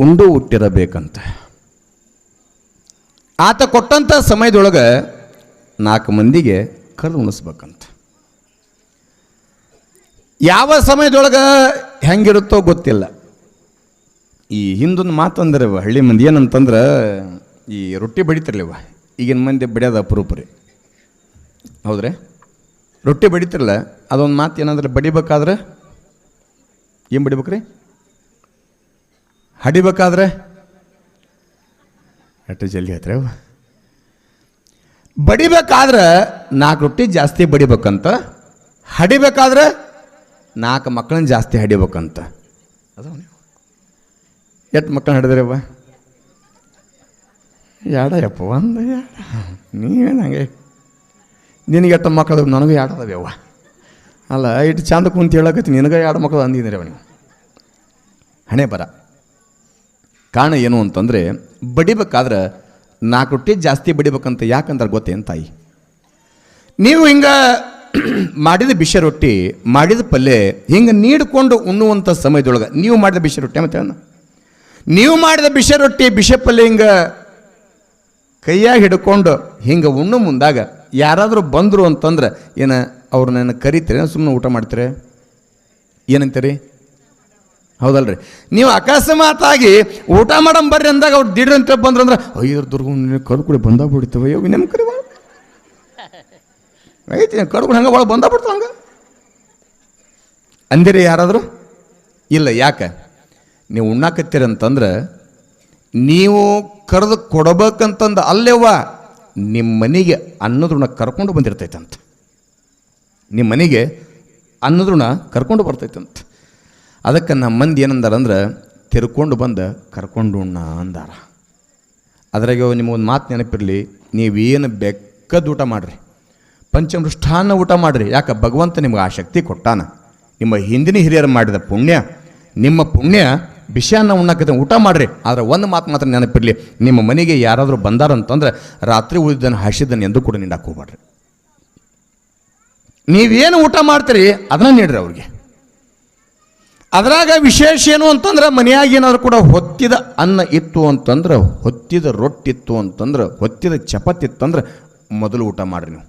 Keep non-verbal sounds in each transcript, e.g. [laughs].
ಉಂಡು ಹುಟ್ಟಿರಬೇಕಂತ. ಆತ ಕೊಟ್ಟಂಥ ಸಮಯದೊಳಗೆ ನಾಲ್ಕು ಮಂದಿಗೆ ಕರೆದು ಉಣಿಸ್ಬೇಕಂತ. ಯಾವ ಸಮಯದೊಳಗೆ ಹೆಂಗಿರುತ್ತೋ ಗೊತ್ತಿಲ್ಲ. ಈ ಹಿಂದೊಂದು ಮಾತಂದ್ರೆ ಹಳ್ಳಿ ಮಂದಿ ಏನಂತಂದ್ರೆ, ಈ ರೊಟ್ಟಿ ಬಡಿತಿರ್ಲಿವ ಈಗಿನ ಮಂದಿ ಬಡಿಯೋದು ಅಪರೂಪ ರೀ. ಹೌದ್ರಿ? ರೊಟ್ಟಿ ಬಡಿತಿರಲ್ಲ ಅದೊಂದು ಮಾತು ಏನಂದ್ರೆ, ಬಡಿಬೇಕಾದ್ರೆ ಏನು ಬಡಿಬೇಕ್ರಿ? ಹಡಿಬೇಕಾದ್ರೆ? ಅಟ್ಟು ಜಲ್ದಿ ಹತ್ರ ಬಡಿಬೇಕಾದ್ರೆ ನಾಲ್ಕು ರೊಟ್ಟಿ ಜಾಸ್ತಿ ಬಡಿಬೇಕಂತ, ಹಡಿಬೇಕಾದ್ರೆ ನಾಲ್ಕು ಮಕ್ಕಳನ್ನ ಜಾಸ್ತಿ ಹಡಿಬೇಕಂತ. ಅದಾವ ನೀವು ಎಷ್ಟು ಮಕ್ಕಳನ್ನ ಹಿಡಿದ್ರವ್ವ ಯಾಡ ಯಪ್ಪ, ಒಂದು ಯಾಡ. ನೀವೇನು ಹಂಗೆ? ನಿನಗೆ ಎಷ್ಟು ಮಕ್ಕಳು ನನಗೂ ಅದಾವ್ಯವ್ವ ಅಲ್ಲ ಇಟ್ಟು ಚಂದ ಕುಂತ ಹೇಳಕತ್ತಿ, ನಿನಗೆ ಎರಡು ಮಕ್ಕಳು ಅಂದಿದ್ದೀರಿ ಅವ ನೀವು ಹಣೆ ಬರ. ಕಾರಣ ಏನು ಅಂತಂದರೆ, ಬಡಿಬೇಕಾದ್ರೆ ನಾಲ್ಕು ರೊಟ್ಟಿ ಜಾಸ್ತಿ ಬಡಿಬೇಕಂತ ಯಾಕಂದ್ರೆ ಗೊತ್ತೇನು ತಾಯಿ? ನೀವು ಹಿಂಗೆ [clears throat] ಮಾಡಿದ ಬಿಸಿ ರೊಟ್ಟಿ, ಮಾಡಿದ ಪಲ್ಯ ಹಿಂಗೆ ನೀಡಿಕೊಂಡು ಉಣ್ಣುವಂಥ ಸಮಯದೊಳಗೆ ನೀವು ಮಾಡಿದ ಬಿಸಿ ರೊಟ್ಟಿ ಮತ್ತೆ ನೀವು ಮಾಡಿದ ಬಿಸಿ ರೊಟ್ಟಿ, ಬಿಸಿ ಪಲ್ಯ ಹಿಂಗೆ ಕೈಯಾಗಿ ಹಿಡ್ಕೊಂಡು ಹಿಂಗೆ ಉಣ್ಣು ಮುಂದಾಗ ಯಾರಾದರೂ ಬಂದರು ಅಂತಂದ್ರೆ ಏನು ಅವ್ರನ್ನ ಕರಿತೀರಿ ಸುಮ್ಮನೆ ಊಟ ಮಾಡ್ತೀರಿ? ಏನಂತೀರಿ? ಹೌದಲ್ರಿ. ನೀವು ಅಕಸ್ಮಾತಾಗಿ ಊಟ ಮಾಡಮ್ ಬರ್ರಿ ಅಂದಾಗ ಅವ್ರು ದಿಡ್ರ ಅಂತ ಬಂದ್ರು ಅಂದ್ರೆ ಅಯ್ಯೋ ದುರ್ಗ ಕರ್ದು ಕೂಡ ಬಂದಾಗ ಬಿಡ್ತವೆ ಅಯ್ಯೋ ನಿಮ್ಮ ಕರಿ [laughs] ಐತಿ ಕರ್ಕೊಂಡು ಹಂಗೆ ಒಳಗೆ ಬಂದ ಬಿಡ್ತಾವ ಹಂಗೆ. ಅಂದಿರಿ ಯಾರಾದರೂ? ಇಲ್ಲ ಯಾಕೆ? ನೀವು ಉಣ್ಣಾಕತ್ತೀರಿ ಅಂತಂದ್ರೆ ನೀವು ಕರೆದು ಕೊಡಬೇಕಂತಂದು ಅಲ್ಲೇವ್ವ ನಿಮ್ಮ ಮನೆಗೆ ಅನ್ನದ್ರುಣ ಕರ್ಕೊಂಡು ಬಂದಿರ್ತೈತಂತ. ನಿಮ್ಮ ಮನೆಗೆ ಅನ್ನದ್ರುಣ ಕರ್ಕೊಂಡು ಬರ್ತೈತಂತ. ಅದಕ್ಕೆ ನಮ್ಮ ಮಂದಿ ಏನಂದಾರ ಅಂದ್ರೆ, ತಿರ್ಕೊಂಡು ಬಂದು ಕರ್ಕೊಂಡು ಉಣ್ಣ ಅಂದಾರ. ಅದ್ರಾಗ ನಿಮಗೊಂದು ಮಾತು ನೆನಪಿರಲಿ, ನೀವೇನು ಬೆಕ್ಕದ ಊಟ ಮಾಡಿರಿ. ಪಂಚಮೃಷ್ಟಾನ್ನ ಊಟ ಮಾಡಿರಿ. ಯಾಕೆ? ಭಗವಂತ ನಿಮ್ಗೆ ಆ ಶಕ್ತಿ ಕೊಟ್ಟಾನ. ನಿಮ್ಮ ಹಿಂದಿನ ಹಿರಿಯರು ಮಾಡಿದ ಪುಣ್ಯ, ನಿಮ್ಮ ಪುಣ್ಯ ಬಿಸಿಯನ್ನ ಉಣ್ಣಕ್ಕೆ ಊಟ ಮಾಡಿರಿ. ಆದರೆ ಒಂದು ಮಾತು ಮಾತ್ರ ನೆನಪಿರಲಿ, ನಿಮ್ಮ ಮನೆಗೆ ಯಾರಾದರೂ ಬಂದಾರಂತಂದ್ರೆ, ರಾತ್ರಿ ಉಳಿದನ್ನು ಹಸಿದನ್ನು ಎಂದು ಕೂಡ ನೀಡಕ್ಕೆ ಹೋಗ್ಬೇಡ್ರಿ ನೀವೇನು ಊಟ ಮಾಡ್ತೀರಿ, ಅದನ್ನ ನೀಡ್ರಿ ಅವ್ರಿಗೆ. ಅದ್ರಾಗ ವಿಶೇಷ ಏನು ಅಂತಂದ್ರೆ ಮನೆಯಾಗ ಏನಾದರೂ ಕೂಡ ಹೊತ್ತಿದ ಅನ್ನ ಇತ್ತು ಅಂತಂದ್ರೆ, ಹೊತ್ತಿದ ರೊಟ್ಟಿ ಇತ್ತು ಅಂತಂದ್ರೆ, ಹೊತ್ತಿದ ಚಪಾತಿ ಇತ್ತಂದ್ರೆ ಮೊದಲು ಊಟ ಮಾಡ್ರಿ ನೀವು.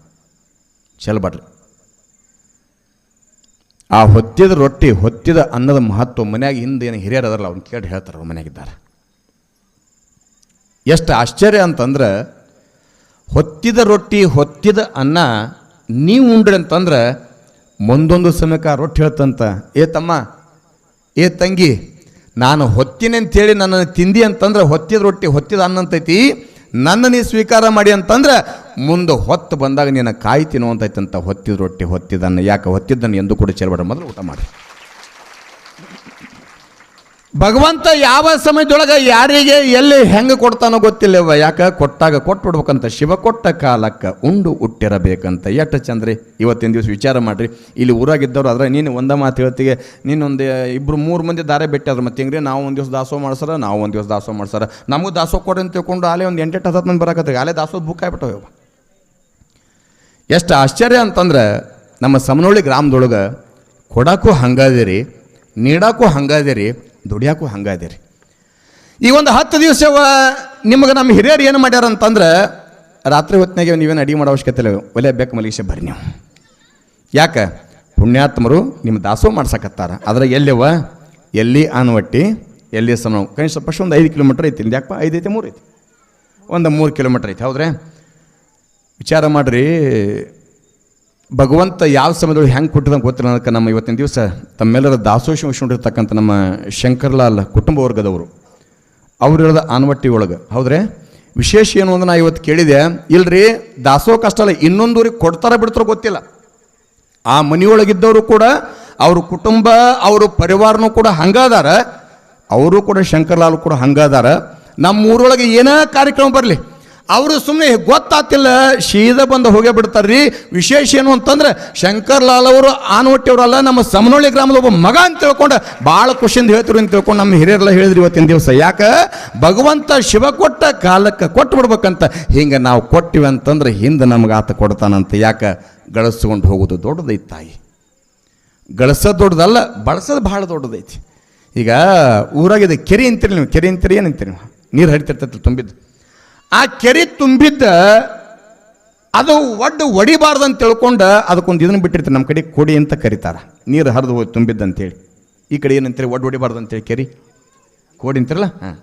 ಚೆಲ್ಬಾಡ್ರಿ ಆ ಹೊತ್ತಿದ ರೊಟ್ಟಿ, ಹೊತ್ತಿದ ಅನ್ನದ ಮಹತ್ವ ಮನ್ಯಾಗ ಹಿಂದೆ ಏನು ಹಿರಿಯರು ಅದರಲ್ಲ, ಅವ್ನು ಕೇಳಿ ಹೇಳ್ತಾರೆ ಅವ್ರು ಮನೆಯಾಗಿದ್ದಾರೆ ಎಷ್ಟು ಆಶ್ಚರ್ಯ ಅಂತಂದ್ರೆ, ಹೊತ್ತಿದ ರೊಟ್ಟಿ, ಹೊತ್ತಿದ ಅನ್ನ ನೀವು ಉಂಡ್ರಿ ಅಂತಂದ್ರೆ, ಮುಂದೊಂದು ಸಮಯಕ್ಕೆ ರೊಟ್ಟಿ ಹೇಳ್ತಂತ, ಏ ತಮ್ಮ ಏ ತಂಗಿ, ನಾನು ಹೊತ್ತಿನ ಅಂತೇಳಿ ನನ್ನನ್ನು ತಿಂದಿ ಅಂತಂದ್ರೆ ಹೊತ್ತಿದ ರೊಟ್ಟಿ ಹೊತ್ತಿದ ಅನ್ನಂತೈತಿ ನನ್ನ ನೀ ಸ್ವೀಕಾರ ಮಾಡಿ ಅಂತಂದ್ರೆ ಮುಂದೆ ಹೊತ್ತು ಬಂದಾಗ ನೀನು ಕಾಯಿ ಅಂತೈತಂತ ಹೊತ್ತಿದ ರೊಟ್ಟಿ ಹೊತ್ತಿದ್ದನ್ನು ಯಾಕೆ ಹೊತ್ತಿದ್ದನ್ನು ಎಂದು ಕೂಡ ಚೆಲ್ಬೇಡ ಮೊದಲು ಊಟ ಮಾಡಿ. ಭಗವಂತ ಯಾವ ಸಮಯದೊಳಗೆ ಯಾರಿಗೆ ಎಲ್ಲಿ ಹೆಂಗೆ ಕೊಡ್ತಾನೋ ಗೊತ್ತಿಲ್ಲವ ಯಾಕೆ? ಕೊಟ್ಟಾಗ ಕೊಟ್ಬಿಡ್ಬೇಕಂತ, ಶಿವ ಕೊಟ್ಟ ಕಾಲಕ್ಕೆ ಉಂಡು ಹುಟ್ಟಿರಬೇಕಂತ. ಎಷ್ಟು ಚಂದ್ರಿ, ಇವತ್ತಿನ ದಿವಸ ವಿಚಾರ ಮಾಡಿರಿ. ಇಲ್ಲಿ ಊರಾಗಿದ್ದವ್ರು ಆದರೆ ನೀನು ಒಂದ ಮಾತು ಹೇಳ್ತಿಗೆ ನೀನೊಂದು ಇಬ್ಬರು ಮೂರು ಮಂದಿ ದಾರೆ ಬೆಟ್ಟಾದ್ರು ಮತ್ತೆ ಹೆಂಗ್ರಿ, ನಾವು ಒಂದು ದಿವಸ ದಾಸೋ ಮಾಡ್ಸಾರ, ನಾವು ಒಂದು ದಿವಸ ದಾಸೋ ಮಾಡ್ಸಾರ. ನಮಗೂ ದಾಸೋ ಕೊಡಿ ಅಂತ ತಿಳ್ಕೊಂಡು ಅಲ್ಲೇ ಒಂದು ಎಂಟೆಂಟು ಹತ್ತು ಮಂದಿ ಬರಕತ್ತೀವಿ. ಅಲ್ಲೇ ದಾಸೋ ಬುಕ್ ಆಗ್ಬಿಟ್ಟವ ಎಷ್ಟು ಆಶ್ಚರ್ಯ ಅಂತಂದ್ರೆ, ನಮ್ಮ ಸಮನೋಳಿ ಗ್ರಾಮದೊಳಗೆ ಕೊಡಕ್ಕೂ ಹಂಗಾದಿರಿ, ನೀಡಕ್ಕೂ ಹಂಗದಿರಿ ದುಡಿಯಾಕೂ ರೀ ಈ ಒಂದು ಹತ್ತು ದಿವಸ ನಿಮಗೆ ನಮ್ಮ ಹಿರಿಯರು ಏನು ಮಾಡ್ಯಾರ ಅಂತಂದ್ರೆ ರಾತ್ರಿ ಹೊತ್ತಿನಾಗೆ ನೀವೇನು ಅಡಿಗೆ ಮಾಡೋ ಅವಶ್ಯಕತೆ ಇಲ್ಲ, ಒಲೆ ಬೇಕು ಮಲಗಿಸಿ ಬರ್ರಿ ನೀವು. ಯಾಕೆ? ಪುಣ್ಯಾತ್ಮರು ನಿಮ್ಮ ದಾಸೋ ಮಾಡ್ಸಕತ್ತಾರ. ಅದ್ರ ಎಲ್ಲಿವ? ಎಲ್ಲಿ ಆನವಟ್ಟಿ? ಎಲ್ಲಿ ಸಮ ಕನಿಷ್ಠ ಪಕ್ಷ ಒಂದು ಐದು ಕಿಲೋಮೀಟ್ರ್ ಐತಿ ಯಾಕಪ್ಪ ಐದು ಐತಿ ಮೂರು ಐತಿ ಒಂದು ಮೂರು ಕಿಲೋಮೀಟ್ರ್ ಐತಿ, ಹೌದ್ರೆ? ವಿಚಾರ ಮಾಡ್ರಿ ಭಗವಂತ ಯಾವ ಸಮಯದೊಳಗೆ ಹೆಂಗೆ ಕೊಟ್ಟಿದಂಗೆ ಗೊತ್ತಿಲ್ಲ. ಅದಕ್ಕೆ ನಮ್ಮ ಇವತ್ತಿನ ದಿವಸ ತಮ್ಮೆಲ್ಲರ ದಾಸೋಷ ಉಳಿಸಿಕೊಂಡಿರ್ತಕ್ಕಂಥ ನಮ್ಮ ಶಂಕರ್ಲಾಲ್ ಕುಟುಂಬ ವರ್ಗದವರು. ಅವ್ರು ಆನ್ವಟ್ಟಿ ಆನವಟ್ಟಿ ಒಳಗೆ. ಹೌದ್ರೆ? ವಿಶೇಷ ಏನು ಅಂದ್ರೆ ನಾ ಇವತ್ತು ಕೇಳಿದೆ. ಇಲ್ರಿ ದಾಸೋ ಕಷ್ಟ ಅಲ್ಲ ಇನ್ನೊಂದೂರಿಗೆ ಕೊಡ್ತಾರ ಬಿಡ್ತಾರೋ ಗೊತ್ತಿಲ್ಲ. ಆ ಮನೆಯೊಳಗಿದ್ದವರು ಕೂಡ, ಅವ್ರ ಕುಟುಂಬ, ಅವರು ಪರಿವಾರನೂ ಕೂಡ ಹಂಗಾದಾರ. ಅವರು ಕೂಡ ಶಂಕರ್ಲಾಲ್ ಕೂಡ ಹಂಗಾದಾರ. ನಮ್ಮ ಊರೊಳಗೆ ಏನೇ ಕಾರ್ಯಕ್ರಮ ಬರಲಿ? ಅವರು ಸುಮ್ಮನೆ ಗೊತ್ತಾತಿಲ್ಲ ಶೀದ ಬಂದು ಹೋಗೇ ಬಿಡ್ತಾರ್ರಿ. ವಿಶೇಷ ಏನು ಅಂತಂದ್ರೆ, ಶಂಕರ್ಲಾಲ್ ಅವರು ಆನವಟ್ಟಿಯವರಲ್ಲ ನಮ್ಮ ಸಮನೊಳ್ಳಿ ಗ್ರಾಮದ ಒಬ್ಬ ಮಗ ಅಂತ ತಿಳ್ಕೊಂಡು ಭಾಳ ಖುಷಿಯಿಂದ ಹೇಳ್ತಿರು ಅಂತ ತಿಳ್ಕೊಂಡು ನಮ್ಮ ಹಿರಿಯರೆಲ್ಲ ಹೇಳಿದ್ರು ಇವತ್ತಿನ ದಿವಸ. ಯಾಕೆ? ಭಗವಂತ ಶಿವ ಕೊಟ್ಟ ಕಾಲಕ್ಕೆ ಕೊಟ್ಟು ಬಿಡ್ಬೇಕಂತ. ಹಿಂಗೆ ನಾವು ಕೊಟ್ಟಿವಿ ಅಂತಂದ್ರೆ ಹಿಂದೆ ನಮ್ಗೆ ಆತ ಕೊಡ್ತಾನಂತ. ಯಾಕೆ? ಗಳಿಸ್ಕೊಂಡು ಹೋಗೋದು ದೊಡ್ಡದೈತಿ ತಾಯಿ. ಗಳಿಸೋದು ದೊಡ್ಡದಲ್ಲ, ಬಳಸೋದು ಭಾಳ ದೊಡ್ಡದೈತಿ. ಈಗ ಊರಾಗಿದೆ ಕೆರೆ ಅಂತೀರಿ ನೀವು, ಕೆರೆ ಅಂತೀರಿ ಏನಂತೀರಿ ನೀವು? ನೀರು ಹರಿತಿರ್ತೈತಿ ತುಂಬಿದ್ದು. ಆ ಕೆರೆ ತುಂಬಿದ್ದ ಅದು ಒಡ್ಡು ಒಡಿಬಾರ್ದು ಅಂತ ತಿಳ್ಕೊಂಡು ಅದಕ್ಕೊಂದು ಇದನ್ನು ಬಿಟ್ಟಿರ್ತಾರೆ. ನಮ್ಮ ಕಡೆ ಕೊಡಿ ಅಂತ ಕರೀತಾರೆ. ನೀರು ಹರಿದು ಹೋಗಿ ತುಂಬಿದ್ದು ಅಂತೇಳಿ. ಈ ಕಡೆ ಏನಂತೀರಿ? ಒಡ್ಡು ಹೊಡಿಬಾರ್ದು ಅಂತೇಳಿ ಕೆರೆ. ಕೋಡಿ ಅಂತಿರಲ್ಲ? ಹಾಂ.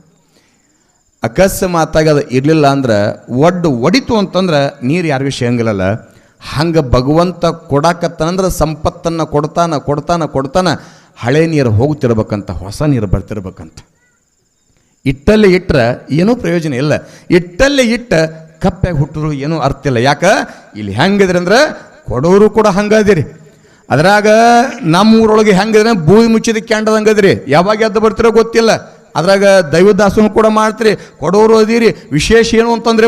ಅಕಸ್ಮಾತಾಗಿ ಅದು ಇರಲಿಲ್ಲ ಅಂದ್ರೆ ಒಡ್ಡು ಒಡಿತು ಅಂತಂದ್ರೆ ನೀರು ಯಾರಿಗೂ ಸಿಗಂಗಿಲ್ಲಲ್ಲ ಹಂಗೆ ಭಗವಂತ ಕೊಡಾಕತ್ತಂದ್ರೆ ಸಂಪತ್ತನ್ನು ಕೊಡ್ತಾನ ಕೊಡ್ತಾನ ಕೊಡ್ತಾನ. ಹಳೆ ನೀರು ಹೋಗ್ತಿರ್ಬೇಕಂತ, ಹೊಸ ನೀರು ಬರ್ತಿರ್ಬೇಕಂತ. ಇಟ್ಟಲ್ಲಿ ಇಟ್ಟರೆ ಏನೂ ಪ್ರಯೋಜನ ಇಲ್ಲ. ಇಟ್ಟಲ್ಲಿ ಇಟ್ಟ ಕಪ್ಪಾಗಿ ಹುಟ್ಟರು ಏನೂ ಅರ್ಥ ಇಲ್ಲ. ಯಾಕೆ? ಇಲ್ಲಿ ಹೆಂಗಿದ್ರೆ ಅಂದ್ರೆ ಕೊಡೋರು ಕೂಡ ಹಂಗದಿರಿ. ಅದ್ರಾಗ ನಮ್ಮ ಊರೊಳಗೆ ಹೆಂಗಿದ್ರೆ ಭೂಮಿ ಮುಚ್ಚಿದ ಕ್ಯಾಂಡದಂಗದ್ರಿ ಯಾವಾಗ ಎದ್ದು ಬರ್ತಿರೋ ಗೊತ್ತಿಲ್ಲ. ಅದ್ರಾಗ ದೈವದಾಸನು ಕೂಡ ಮಾಡ್ತೀರಿ. ಕೊಡೋರು ಅದೀರಿ. ವಿಶೇಷ ಏನು ಅಂತಂದ್ರೆ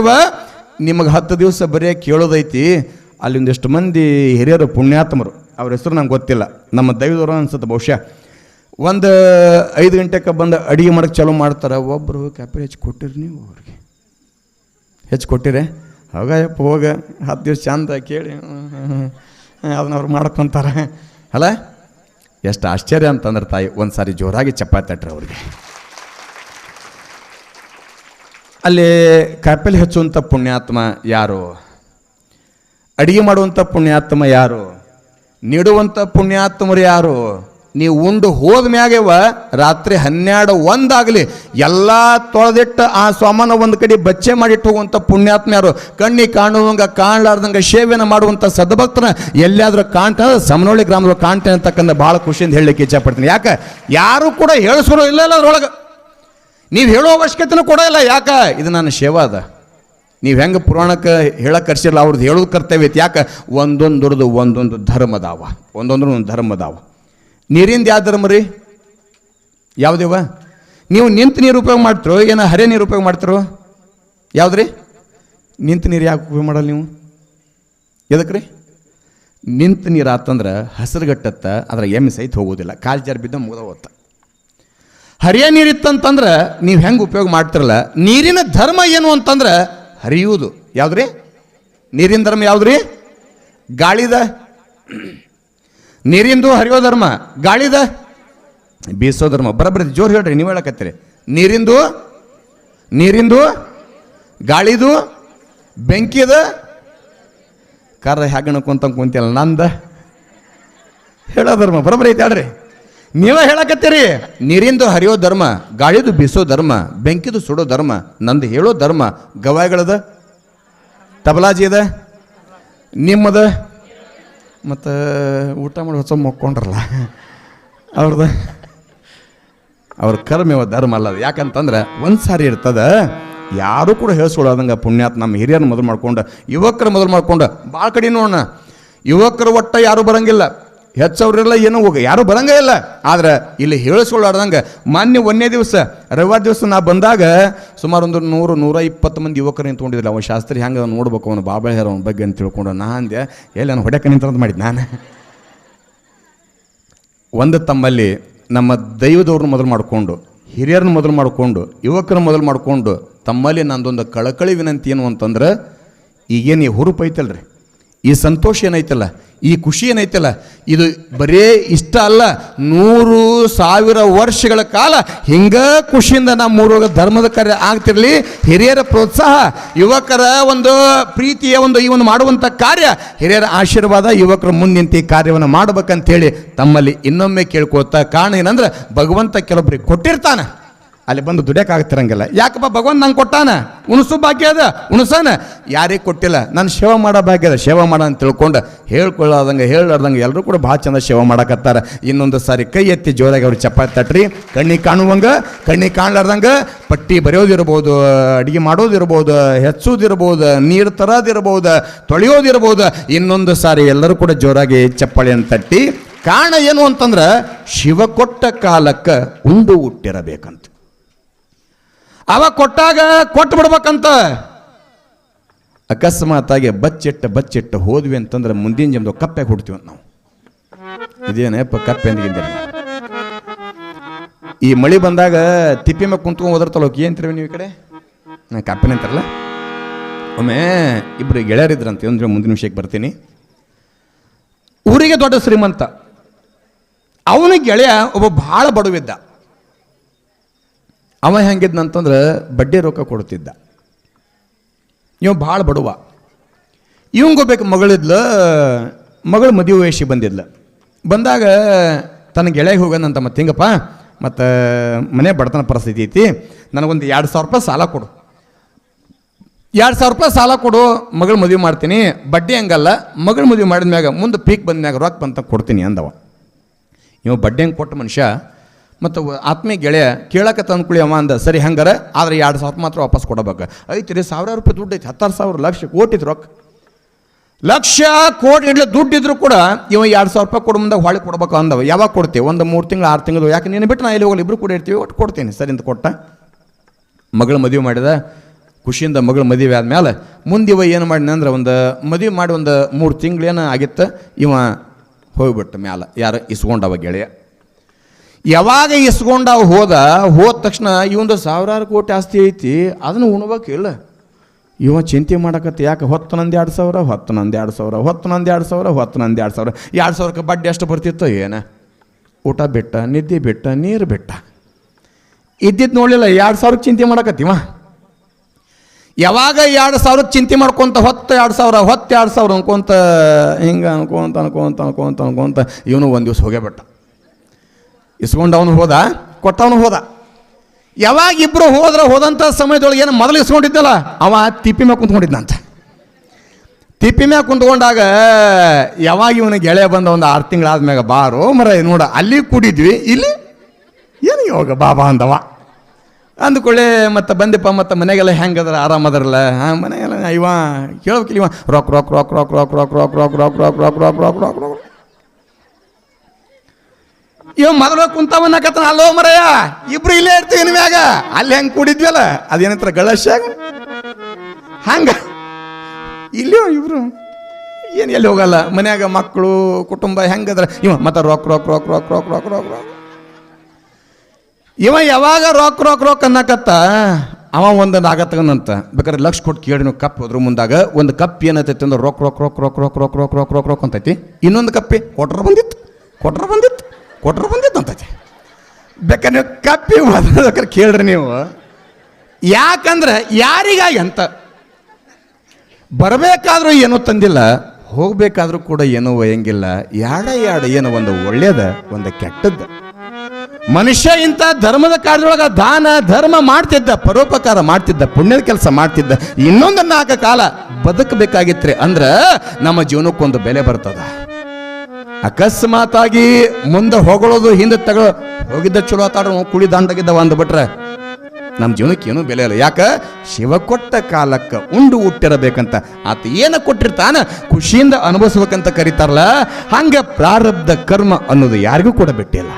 ನಿಮಗೆ ಹತ್ತು ದಿವಸ ಬರೀ ಕೇಳೋದೈತಿ. ಅಲ್ಲಿ ಒಂದಿಷ್ಟು ಮಂದಿ ಹಿರಿಯರು ಪುಣ್ಯಾತ್ಮರು. ಅವ್ರ ಹೆಸರು ನಂಗೆ ಗೊತ್ತಿಲ್ಲ. ನಮ್ಮ ದೈವದವರು ಅನ್ಸುತ್ತೆ ಬಹುಶಃ. ಒಂದು ಐದು ಗಂಟೆಗೆ ಬಂದು ಅಡಿಗೆ ಮಾಡಕ್ಕೆ ಚಾಲೂ ಮಾಡ್ತಾರೆ ಒಬ್ಬರು ಕ್ಯಾಪೆ ಹೆಚ್ಚು ಕೊಟ್ಟಿರಿ ನೀವು ಅವ್ರಿಗೆ. ಹೆಚ್ಚು ಕೊಟ್ಟಿರೆ? ಹೋಗಪ್ಪ ಹೋಗ. ಹತ್ತು ದಿವಸ ಚಂದ ಕೇಳಿ. ಅದನ್ನ ಅವ್ರು ಮಾಡ್ಕೊತಾರೆ. ಅಲ್ಲ, ಎಷ್ಟು ಆಶ್ಚರ್ಯ ಅಂತಂದ್ರೆ ತಾಯಿ, ಒಂದು ಸಾರಿ ಜೋರಾಗಿ ಚಪಾತಿ ತಟ್ರಿ ಅವ್ರಿಗೆ. ಅಲ್ಲಿ ಕಾಪೆಲಿ ಹೆಚ್ಚುವಂಥ ಪುಣ್ಯಾತ್ಮ ಯಾರು? ಅಡುಗೆ ಮಾಡುವಂಥ ಪುಣ್ಯಾತ್ಮ ಯಾರು? ನೀಡುವಂಥ ಪುಣ್ಯಾತ್ಮರು ಯಾರು? ನೀವು ಉಂಡು ಹೋದ ಮ್ಯಾಗೆವ ರಾತ್ರಿ ಹನ್ನೆರಡು ಒಂದಾಗಲಿ ಎಲ್ಲ ತೊಳೆದಿಟ್ಟು ಆ ಸ್ವಾಮನ ಒಂದು ಕಡೆ ಬಚ್ಚೆ ಮಾಡಿಟ್ಟು ಹೋಗುವಂಥ ಪುಣ್ಯಾತ್ಮ್ಯಾರು ಕಣ್ಣಿ ಕಾಣುವಂಗೆ, ಕಾಣಲಾರ್ದಂಗೆ ಸೇವೆನ ಮಾಡುವಂಥ ಸದ್ಭಕ್ತನ ಎಲ್ಲಿಯಾದ್ರೂ ಕಾಣ್ತಾನೆ ಸಮನೋಳಿ ಗ್ರಾಮದಲ್ಲಿ ಕಾಣ್ತೇನೆ ಅಂತಕ್ಕಂಥ ಭಾಳ ಖುಷಿಯಿಂದ ಹೇಳಲಿಕ್ಕೆ ಇಚ್ಛಪಡ್ತೀನಿ. ಯಾಕೆ? ಯಾರು ಕೂಡ ಹೇಳಿಸೋರು ಇಲ್ಲ ಅದ್ರೊಳಗೆ. ನೀವು ಹೇಳೋ ಅವಶ್ಯಕತೆನೂ ಕೂಡ ಇಲ್ಲ. ಯಾಕೆ? ಇದು ನನ್ನ ಸೇವಾ ಅದ. ನೀವು ಹೆಂಗೆ ಪುರಾಣಕ್ಕೆ ಹೇಳಕ್ಕೆ ಕರ್ಸಿರಲ್ಲ ಅವ್ರದ್ದು ಹೇಳೋದು ಕರ್ತವ್ಯ ಐತಿ. ಯಾಕೆ? ಒಂದೊಂದು ಒಂದೊಂದು ಧರ್ಮದಾವ. ಒಂದೊಂದು ಒಂದು ಧರ್ಮದಾವ. ನೀರಿಂದ ಯಾವ ಧರ್ಮ ರೀ? ಯಾವುದೇವ ನೀವು ನಿಂತು ನೀರು ಉಪಯೋಗ ಮಾಡ್ತಿರೋ, ಏನೋ ಹರೇ ನೀರು ಉಪಯೋಗ ಮಾಡ್ತಿರೋ? ಯಾವುದ್ರಿ ನಿಂತು ನೀರು ಯಾಕೆ ಉಪಯೋಗ ಮಾಡಲ್ಲ ನೀವು? ಎದಕ್ಕೆ ರೀ? ನಿಂತು ನೀರು ಆತಂದ್ರೆ ಹಸಿರುಗಟ್ಟತ್ತ ಅದರ ಎಮ್ಮೆ ಸಹಿತ ಹೋಗೋದಿಲ್ಲ ಕಾಲು ಜಾರ್ ಬಿದ್ದ ಮುಗಿದ ಹೋಗ್ತ. ಹರಿಯ ನೀರಿತ್ತಂತಂದ್ರೆ ನೀವು ಹೆಂಗೆ ಉಪಯೋಗ ಮಾಡ್ತಿರಲ್ಲ? ನೀರಿನ ಧರ್ಮ ಏನು ಅಂತಂದ್ರೆ ಹರಿಯುವುದು. ಯಾವ್ದ್ರಿ ನೀರಿನ ಧರ್ಮ ಯಾವ್ದ್ರಿ ಗಾಳಿದ ನೀರಿಂದು ಹರಿಯೋ ಧರ್ಮ, ಗಾಳಿದ ಬೀಸೋ ಧರ್ಮ. ಬರಬರ ಜೋರು ಹೇಳ್ರಿ, ನೀವು ಹೇಳಕತ್ತೀರಿ. ನೀರಿಂದು ನೀರಿಂದು, ಗಾಳಿದು, ಬೆಂಕಿದ. ಕರ್ರ ಹೆಗಣಕ್ಕಂತ ಕುಂತಿಯಲ್ಲ, ನಂದ. ಹೇಳೋ ಧರ್ಮ ಬರೋಬ್ಬರಿ ಐತೆ ಹೇಳ್ರಿ. ನೀವೇ ಹೇಳಕತ್ತೀರಿ, ನೀರಿಂದು ಹರಿಯೋ ಧರ್ಮ, ಗಾಳಿದು ಬೀಸೋ ಧರ್ಮ, ಬೆಂಕಿದು ಸುಡೋ ಧರ್ಮ, ನಂದು ಹೇಳೋ ಧರ್ಮ, ಗವಾಯಿಗಳದ, ತಬಲಾಜಿ ಅದ, ನಿಮ್ಮದ ಮತ್ತು ಊಟ ಮಾಡಿ ಹೊಸ ಮಕ್ಕೊಂಡ್ರಲ್ಲ ಅವ್ರದ್ದು ಅವ್ರ ಕರ್ಮೇವ ಧರ್ಮ ಅಲ್ಲ ಯಾಕಂತಂದ್ರೆ ಒಂದು ಸಾರಿ ಇರ್ತದೆ, ಯಾರು ಕೂಡ ಹೇಳ್ಸ್ಕೊಳೋದಂಗೆ ಪುಣ್ಯಾತ್ ನಮ್ಮ ಹಿರಿಯರನ್ನ ಮೊದಲು ಮಾಡ್ಕೊಂಡು ಯುವಕರ ಮೊದಲು ಮಾಡ್ಕೊಂಡು ಭಾಳ ಕಡೆ ನೋಡೋಣ ಯುವಕರು ಒಟ್ಟ ಯಾರು ಬರಂಗಿಲ್ಲ. ಹೆಚ್ಚವ್ರೆಲ್ಲ ಏನೋ ಹೋಗ ಯಾರು ಬರಂಗೇ ಇಲ್ಲ. ಆದ್ರೆ ಇಲ್ಲಿ ಹೇಳಿಸ್ಕೊಳ್ಳಾರ್ದಂಗೆ ಮಾನ್ಯ ಒಂದನೇ ದಿವಸ, ರವಿವಾರ ದಿವಸ ನಾ ಬಂದಾಗ ಸುಮಾರು ಒಂದು ನೂರು, ನೂರ ಇಪ್ಪತ್ತು ಮಂದಿ ಯುವಕರು ನಿಂತ್ಕೊಂಡಿದ್ದಿಲ್ಲ ಅವನು ಶಾಸ್ತ್ರಿ ಹೆಂಗೆ ನೋಡ್ಬೇಕು, ಅವನು ಬಾಬಾ ಹೇರ ಅವನ ಬಗ್ಗೆ ಅಂತ ತಿಳ್ಕೊಂಡು ನಾ ಅಂದೆ, ಎಲ್ಲಿ ನಾನು ಹೊಡ್ಯಕ್ಕೆ ನಿಂತಂತ ಮಾಡಿದ್ದು ನಾನು? ಒಂದು ತಮ್ಮಲ್ಲಿ ನಮ್ಮ ದೈವದವ್ರನ್ನ ಮೊದಲು ಮಾಡಿಕೊಂಡು, ಹಿರಿಯರನ್ನ ಮೊದಲು ಮಾಡಿಕೊಂಡು, ಯುವಕರನ್ನ ಮೊದಲು ಮಾಡಿಕೊಂಡು ತಮ್ಮಲ್ಲಿ ನಂದೊಂದು ಕಳಕಳಿ ವಿನಂತಿ ಏನು ಅಂತಂದ್ರೆ, ಈಗೇನು ಈ ಹುರುಪು ಐತಲ್ರಿ ಈ ಸಂತೋಷ ಏನೈತಲ್ಲ? ಈ ಖುಷಿ ಏನೈತಲ್ಲ? ಇದು ಬರೇ ಇಷ್ಟ ಅಲ್ಲ. ನೂರು ಸಾವಿರ ವರ್ಷಗಳ ಕಾಲ ಹಿಂಗ ಖುಷಿಯಿಂದ ನಮ್ಮ ಊರೊಳಗೆ ಧರ್ಮದ ಕಾರ್ಯ ಆಗ್ತಿರಲಿ. ಹಿರಿಯರ ಪ್ರೋತ್ಸಾಹ, ಯುವಕರ ಒಂದು ಪ್ರೀತಿಯ ಒಂದು ಈ ಒಂದು ಮಾಡುವಂಥ ಕಾರ್ಯ, ಹಿರಿಯರ ಆಶೀರ್ವಾದ, ಯುವಕರು ಮುಂದಿಂತಿ ಕಾರ್ಯವನ್ನು ಮಾಡ್ಬೇಕಂತೇಳಿ ತಮ್ಮಲ್ಲಿ ಇನ್ನೊಮ್ಮೆ ಕೇಳ್ಕೊಳ್ತಾ ಕಾರಣ ಏನಂದ್ರೆ ಭಗವಂತ ಕೆಲವೊಬ್ಬರಿಗೆ ಕೊಟ್ಟಿರ್ತಾನೆ. ಅಲ್ಲಿ ಬಂದು ದುಡಿಯೋಕ್ಕಾಗ್ತಿರಂಗಿಲ್ಲ ಯಾಕಪ್ಪ ಭಗವಾನ್ ನಂಗೆ ಕೊಟ್ಟಾನ? ಉಣಸು ಭಾಗ್ಯ ಅದ, ಉಣಸಾನ? ಯಾರಿಗೆ ಕೊಟ್ಟಿಲ್ಲ? ನಾನು ಸೇವೆ ಮಾಡೋ ಭಾಗ್ಯ ಅದ. ಸೇವೆ ಮಾಡ ಅಂತ ತಿಳ್ಕೊಂಡು ಹೇಳ್ಕೊಳ್ಳಾರ್ದಂಗೆ ಹೇಳಾರ್ದಂಗೆ ಎಲ್ಲರೂ ಕೂಡ ಭಾಳ ಚಂದ ಸೇವೆ ಮಾಡಕತ್ತಾರ. ಇನ್ನೊಂದು ಸಾರಿ ಕೈ ಎತ್ತಿ ಜೋರಾಗಿ ಅವ್ರು ಚಪಾತಿ ತಟ್ರಿ. ಕಣ್ಣಿಗೆ ಕಾಣುವಂಗ, ಕಣ್ಣಿಗೆ ಕಾಣ್ಲಾರ್ದಂಗೆ ಪಟ್ಟಿ ಬರೆಯೋದಿರ್ಬೋದು, ಅಡುಗೆ ಮಾಡೋದಿರ್ಬೋದು, ಹೆಚ್ಚೋದಿರ್ಬೋದು, ನೀರು ತರೋದಿರ್ಬೋದು, ತೊಳೆಯೋದಿರ್ಬೋದು. ಇನ್ನೊಂದು ಸಾರಿ ಎಲ್ಲರೂ ಕೂಡ ಜೋರಾಗಿ ಚಪ್ಪಾಳಿಯನ್ನು ತಟ್ಟಿ. ಕಾರಣ ಏನು ಅಂತಂದ್ರೆ ಶಿವ ಕೊಟ್ಟ ಕಾಲಕ್ಕೆ ಉಂಡು ಹುಟ್ಟಿರಬೇಕಂತ. ಅವ ಕೊಟ್ಟಾಗ ಕೊಟ್ಟು ಬಿಡ್ಬೇಕಂತ. ಅಕಸ್ಮಾತಾಗಿ ಬಚ್ಚಿಟ್ಟ ಬಚ್ಚಿಟ್ಟ ಹೋದ್ವಿ ಅಂತಂದ್ರೆ ಮುಂದಿನ ಜಮ್ದು ಕಪ್ಪೆ ಹುಡ್ತೀವಿ ನಾವು. ಇದೇನಪ್ಪ ಕಪ್ಪೆ ಅಂದಿಗಿಂದ ಈ ಮಳಿ ಬಂದಾಗ ತಿಪ್ಪಿ ಮ್ಯಾಗ ಕುಂತ್ಕೊಂಡು ಹೋಗಿ ತಿರ್ವಿ ನೀವು ಈ ಕಡೆ? ನಾ ಕಪ್ಪೆನ ಅಂತಾರಲ್ಲ? ಒಮ್ಮೆ ಇಬ್ರು ಗೆಳೆಯರಿದ್ರಂತೆ ಅಂದ್ರೆ, ಮುಂದಿನ ವಿಷಯಕ್ಕೆ ಬರ್ತೀನಿ. ಊರಿಗೆ ದೊಡ್ಡ ಶ್ರೀಮಂತ. ಅವನ ಗೆಳೆಯ ಒಬ್ಬ ಭಾಳ ಬಡವಿದ್ದ ಅವ ಹೆಂಗಿದ್ನಂತಂದ್ರೆ ಬಡ್ಡಿ ರೊಕ್ಕ ಕೊಡ್ತಿದ್ದ. ಇವ ಭಾಳ ಬಡವ. ಇವಂಗೊಬೇಕು ಮಗಳಿದ್ಲ, ಮಗಳು ಮದುವೆ ವಯಸ್ಸಿಗೆ ಬಂದಿದ್ಲ. ಬಂದಾಗ ತನ್ನ ಗೆಳೆಗೆ ಹೋಗೋಣಂತ ಮತ್ತೆ ಹಿಂಗಪ್ಪ, ಮತ್ತು ಮನೆ ಬಡತನ ಪರಿಸ್ಥಿತಿ ಐತಿ, ನನಗೊಂದು ಎರಡು ಸಾವಿರ ರೂಪಾಯಿ ಸಾಲ ಕೊಡು. ಎರಡು ಸಾವಿರ ರೂಪಾಯಿ ಸಾಲ ಕೊಡು, ಮಗಳು ಮದುವೆ ಮಾಡ್ತೀನಿ, ಬಡ್ಡಿ ಹಂಗಲ್ಲ, ಮಗಳು ಮದುವೆ ಮಾಡಿದ್ಮ್ಯಾಗ ಮುಂದೆ ಪೀಕ್ ಬಂದ್ಮ್ಯಾಗ ರೊಕ್ಕ ಬಂತ ಕೊಡ್ತೀನಿ ಅಂದವ. ಇವ ಬಡ್ಡಿ ಹಂಗೆ ಕೊಟ್ಟ ಮನುಷ್ಯ ಮತ್ತು ಆತ್ಮೀಯ ಗೆಳೆಯ ಕೇಳಕ್ಕೆ ತಂದ್ಕೊಳ್ಳಿ ಅವ ಅಂದ, ಸರಿ ಹಂಗಾರೆ, ಆದರೆ ಎರಡು ಸಾವಿರ ಮಾತ್ರ ವಾಪಸ್ ಕೊಡಬೇಕು. ಐತಿ ರೀ ಸಾವಿರಾರು ರೂಪಾಯಿ ದುಡ್ಡು ಐತಿ, ಹತ್ತಾರು ಸಾವಿರ, ಲಕ್ಷ, ಕೋಟಿ ರೊಕ್ಕ. ಲಕ್ಷ, ಕೋಟಿ ಇಡ್ಲಿ ದುಡ್ಡು ಇದ್ರೂ ಕೂಡ ಇವ ಎರಡು ಸಾವಿರ ರೂಪಾಯಿ ಕೊಡು ಮುಂದೆ ಹೊಳೆ ಕೊಡ್ಬೇಕು ಅಂದವ. ಯಾವಾಗ ಕೊಡ್ತೀವಿ? ಒಂದು ಮೂರು ತಿಂಗಳು, ಆರು ತಿಂಗಳು, ಯಾಕೆ ನೀನು ಬಿಟ್ಟು ನಾ ಇಲ್ಲಿ ಹೋಗಲಿ ಇಬ್ಬರು ಕೂಡ ಇರ್ತೀವಿ, ಒಟ್ಟು ಕೊಡ್ತೀನಿ. ಸರಿ ಅಂತ ಕೊಟ್ಟ. ಮಗಳು ಮದುವೆ ಮಾಡಿದ, ಖುಷಿಯಿಂದ ಮಗಳು ಮದುವೆ ಆದ್ಮೇಲೆ ಮುಂದೆ ಇವ ಏನು ಮಾಡಿನ ಅಂದ್ರೆ ಒಂದು ಮದುವೆ ಮಾಡಿ ಒಂದು ಮೂರು ತಿಂಗಳೇನು ಆಗಿತ್ತು, ಇವ ಹೋಗ್ಬಿಟ್ಟ ಮ್ಯಾಲ. ಯಾರು, ಇಸ್ಕೊಂಡವ ಗೆಳೆಯ. ಯಾವಾಗ ಇಸ್ಕೊಂಡವ ಹೋದ ಹೋದ ತಕ್ಷಣ ಇವಂದು ಸಾವಿರಾರು ಕೋಟಿ ಆಸ್ತಿ ಐತಿ, ಅದನ್ನು ಉಣ್ಬೇಕಿಲ್ಲ. ಇವ ಚಿಂತೆ ಮಾಡಕತ್ತೆ, ಯಾಕೆ ಹೊತ್ತು ನಂದು ಎರಡು ಸಾವಿರ, ಹೊತ್ತು ನಂದು ಎರಡು ಸಾವಿರ, ಹೊತ್ತು ನಂದು ಎರಡು ಸಾವಿರ, ಹೊತ್ತು ನಂದು ಎರಡು ಸಾವಿರ, ಎರಡು ಸಾವಿರಕ್ಕೆ ಬಡ್ಡಿ ಎಷ್ಟು ಬರ್ತಿತ್ತೋ ಏನ? ಊಟ ಬಿಟ್ಟ, ನಿದ್ದೆ ಬಿಟ್ಟ, ನೀರು ಬಿಟ್ಟ. ಇದ್ದಿದ್ದು ನೋಡಲಿಲ್ಲ, ಎರಡು ಸಾವಿರಕ್ಕೆ ಚಿಂತೆ ಮಾಡಕತ್ತೀವ ಯಾವಾಗ ಎರಡು ಸಾವಿರಕ್ಕೆ ಚಿಂತೆ ಮಾಡ್ಕೊಂತ ಹೊತ್ತು ಎರಡು ಸಾವಿರ, ಹೊತ್ತು ಎರಡು ಸಾವಿರ ಅನ್ಕೊಂತ, ಹಿಂಗೆ ಅನ್ಕೊಂತ ಅನ್ಕೊಂತ ಅನ್ಕೊಂತ ಅನ್ಕೊಂತ, ಇವನು ಒಂದು ದಿವಸ ಹೋಗೇ ಬಿಟ್ಟ. ಇಸ್ಕೊಂಡವನು ಹೋದ ಕೊಟ್ಟವನು ಹೋದ ಯಾವಾಗ ಇಬ್ಬರು ಹೋದ್ರೆ ಹೋದಂಥ ಸಮಯದೊಳಗೆ ಏನು ಮೊದಲು ಇಸ್ಕೊಂಡಿದ್ದಲ್ಲ ಅವ ತಿಪ್ಪಿ ಮ್ಯಾಗ ಕುಂತ್ಕೊಂಡಿದ್ದಂತ ತಿಪ್ಪಿ ಮ್ಯಾಗ ಕುಂತ್ಕೊಂಡಾಗ ಯಾವಾಗ ಇವನ ಗೆಳೆಯ ಬಂದ ಒಂದು ಆರು ತಿಂಗಳಾದ್ಮ್ಯಾಗ ಬಾರೋ ಮರ ನೋಡ ಅಲ್ಲಿ ಕೂಡಿದ್ವಿ ಇಲ್ಲಿ ಏನು ಯೋಗ ಬಾಬಾ ಅಂದವ ಅಂದ್ಕೊಳ್ಳೆ ಮತ್ತೆ ಬಂದಿಪ್ಪ ಮತ್ತೆ ಮನೆಗೆಲ್ಲ ಹೆಂಗದ್ರ ಆರಾಮದ್ರಲ್ಲ ಮನೆಗೆಲ್ಲ ಇವ ಕೇಳ್ಬೇಕಿಲ್ಲ ಇವ ರೊಕ್ ರೊಕ್ಕ ರೊಕ್ಕ ರೊಕ್ಕ ರೊಕ್ಕ ರೊಕ್ಕ ರೊಕ್ಕ ರೊಕ್ಕ ರೊಕ್ಕ ರೊಕ್ಕ ರೊಕ್ಕ ರೊಕ್ಕ ರೊಕ್ಕ ರೊಕ್ಕ ಇವ ಮೊದಲು ಕುಂತವನ್ನಕತ್ತನ ಅಲ್ಲೋ ಮರಯ್ಯ ಇಬ್ರು ಇಲ್ಲೇ ಇರ್ತೀವಿ ನಿಮ್ಯಾಗ ಅಲ್ಲಿ ಹೆಂಗೆ ಕೂಡಿದ್ವಲ್ಲ ಅದೇನತ್ರ ಗಳಶ್ಯಾಗ ಹಂಗ ಇಲ್ಲೋ ಇಬ್ರು ಏನು ಎಲ್ಲಿ ಹೋಗಲ್ಲ ಮನ್ಯಾಗ ಮಕ್ಕಳು ಕುಟುಂಬ ಹೆಂಗದ್ರ ಇವ ಮತ್ತೆ ರೊಕ್ಕ ರೊಕ್ಕ ರೊಕ್ಕ ರೊಕ್ಕ ರೊಕ್ಕ ರೊಕ್ಕ ರೊಕ್ಕ ರೊಕ್ಕ ಇವ ಯಾವಾಗ ರೊಕ್ಕ ರೊಕ್ಕ ರೊಕ್ಕ ಅನ್ನಕತ್ತ ಅವ ಒಂದೊಂದು ಆಗತ್ತಗನಂತ ಬೇಕಾದ್ರೆ ಲಕ್ಷ ಕೊಟ್ಟು ಕೇಳಿ ನೀವು ಕಪ್ ಹೋದ್ರ ಮುಂದಾಗ ಒಂದು ಕಪ್ ಏನತ್ತೈತಿ ಅಂದ್ರೆ ರೊಕ್ಕ ರೊಕ್ಕ ರೊಕ್ಕ ರೊಕ್ಕ ರೊಕ್ಕ ರೊಕ್ಕ ರೊಕ್ಕ ರೊಕ್ಕ ರೊಕ್ಕ ಅಂತೈತಿ ಇನ್ನೊಂದು ಕಪ್ಪಿ ಕೊಟ್ರ ಬಂದಿತ್ತು ಕೊಟ್ರ ಬಂದಿತ್ತು ಕೊಟ್ರ ಬಂದಿತ್ತು ಅಂತೈತಿ ಬೇಕಾದ್ರೆ ನೀವು ಕಪ್ಪಿ ಬೇಕಾದ್ರೆ ಕೇಳ್ರಿ ನೀವು. ಯಾಕಂದ್ರೆ ಯಾರಿಗಾಗಿ ಅಂತ. ಬರಬೇಕಾದ್ರೂ ಏನೂ ತಂದಿಲ್ಲ, ಹೋಗಬೇಕಾದ್ರೂ ಕೂಡ ಏನೂ ಒಯ್ಯಂಗಿಲ್ಲ. ಯಾಡ ಯಾಡ ಏನೋ ಒಂದು ಒಳ್ಳೇದ, ಒಂದು ಕೆಟ್ಟದ್ದು. ಮನುಷ್ಯ ಇಂಥ ಧರ್ಮದ ಕಾರ್ಯದೊಳಗ ದಾನ, ಧರ್ಮ ಮಾಡ್ತಿದ್ದ, ಪರೋಪಕಾರ ಮಾಡ್ತಿದ್ದ, ಪುಣ್ಯದ ಕೆಲಸ ಮಾಡ್ತಿದ್ದ ಇನ್ನೊಂದು ನಾಲ್ಕು ಕಾಲ ಬದುಕಬೇಕಾಗಿತ್ರಿ ಅಂದ್ರೆ ನಮ್ಮ ಜೀವನಕ್ಕೊಂದು ಬೆಲೆ ಬರ್ತದ. ಅಕಸ್ಮಾತಾಗಿ ಮುಂದೆ ಹೊಗಳೋದು, ಹಿಂದೆ ತಗೊಳ್ಳೋ ಹೋಗಿದ್ದ ಚಲೋ ಆತಾಡ್ರು ಕುಳಿ ದಂಡಗಿದ್ದ ಒಂದು ಬಿಟ್ರೆ ನಮ್ಮ ಜೀವನಕ್ಕೆ ಏನೂ ಬೆಲೆ ಇಲ್ಲ. ಯಾಕ? ಶಿವ ಕೊಟ್ಟ ಕಾಲಕ್ಕೆ ಉಂಡು ಹುಟ್ಟಿರಬೇಕಂತ. ಆತ ಏನು ಕೊಟ್ಟಿರ್ತಾನ ಖುಷಿಯಿಂದ ಅನುಭವಿಸ್ಬೇಕಂತ ಕರೀತಾರಲ್ಲ. ಹಂಗೆ ಪ್ರಾರಬ್ಧ ಕರ್ಮ ಅನ್ನೋದು ಯಾರಿಗೂ ಕೂಡ ಬಿಟ್ಟಿಲ್ಲ.